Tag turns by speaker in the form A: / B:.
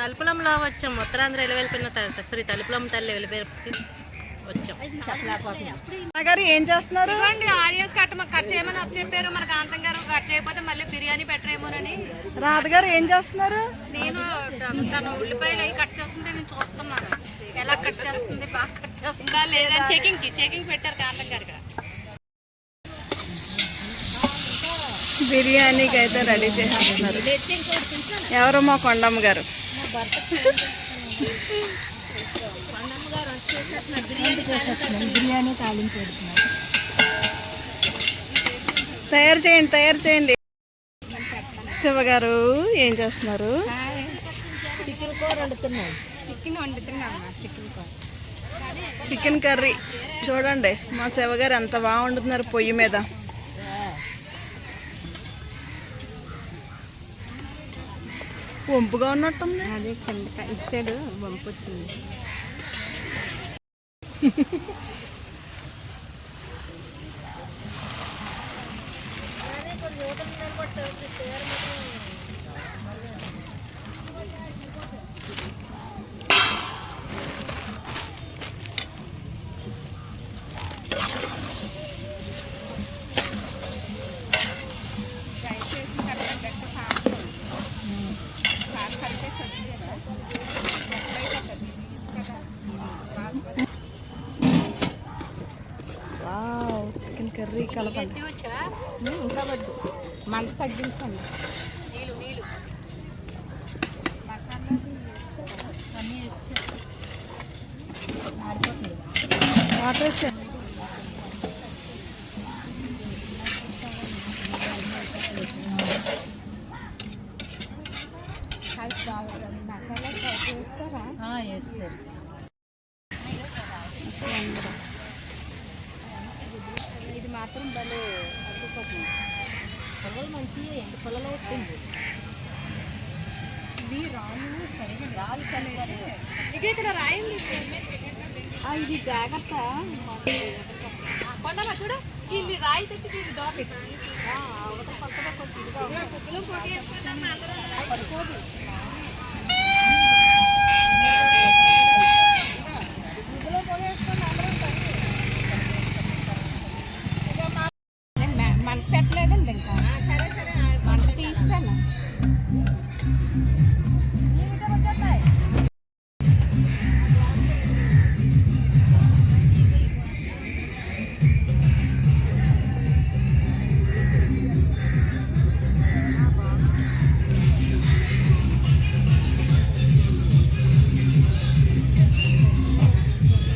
A: తలుపులంలో వచ్చాం. ఉత్తరాంధ్ర వెళ్ళిపోయిన శ్రీ తలుపులం తల్లి వెళ్ళిపోయి వచ్చాం.
B: గారు ఏం చేస్తున్నారు?
C: ఇదిగోండి ఆనియన్స్ కట్ కట్ చేయమని అప్ చెప్పారు. మన కాంతం గారు కట్ చేయకపోతే మళ్ళీ బిర్యానీ పెట్టరేమోనని.
B: రాధగారు ఏం చేస్తున్నారు?
C: నేను తన ఉల్లిపాయలు అవి కట్ చేస్తుంటే నేను చూస్తున్నాను ఎలా కట్ చేస్తుంది బాగా కట్ చేస్తుందా లేదా చెకింగ్కి చెకింగ్ పెట్టారు కాంతం గారు ఇక్కడ.
B: బిర్యానీకి అయితే రెడీ చేస్తున్నారు. ఎవరో మా కొండమ్మ గారు? తయారు చేయండి తయారు చేయండి. శివ గారు ఏం చేస్తున్నారు?
C: చికెన్ వండుతున్నాం. చికెన్ కూర.
B: Chicken curry. చూడండి మా శివ గారు ఎంత బాగా వండుతున్నారు పొయ్యి మీద. వంపుగా ఉన్నట్టుంది.
C: అదే కింద ఇటు సైడ్ వంపు వచ్చింది
B: వావ్ చికెన్ కర్రీ కలపండి.
C: ఇంకా వద్దు. మంట తగ్గించండి.
B: వాటర్ వేసే
C: మసాలా చేస్తారా ఇది మాత్రం భలే అద్భుతం. పొలలు మంచి ఎంత పొలలో వస్తుంది ఇవి రాను సరిగా రాళ్ళు సరిగా ఇక్కడ రాయింది ఇది జాగ్రత్త. కొండమ్మ చూడు. వీళ్ళు రాయి తెచ్చి వీళ్ళు దోపి పెట్టి. పక్కన కొంచెం పడుకోదు. mình có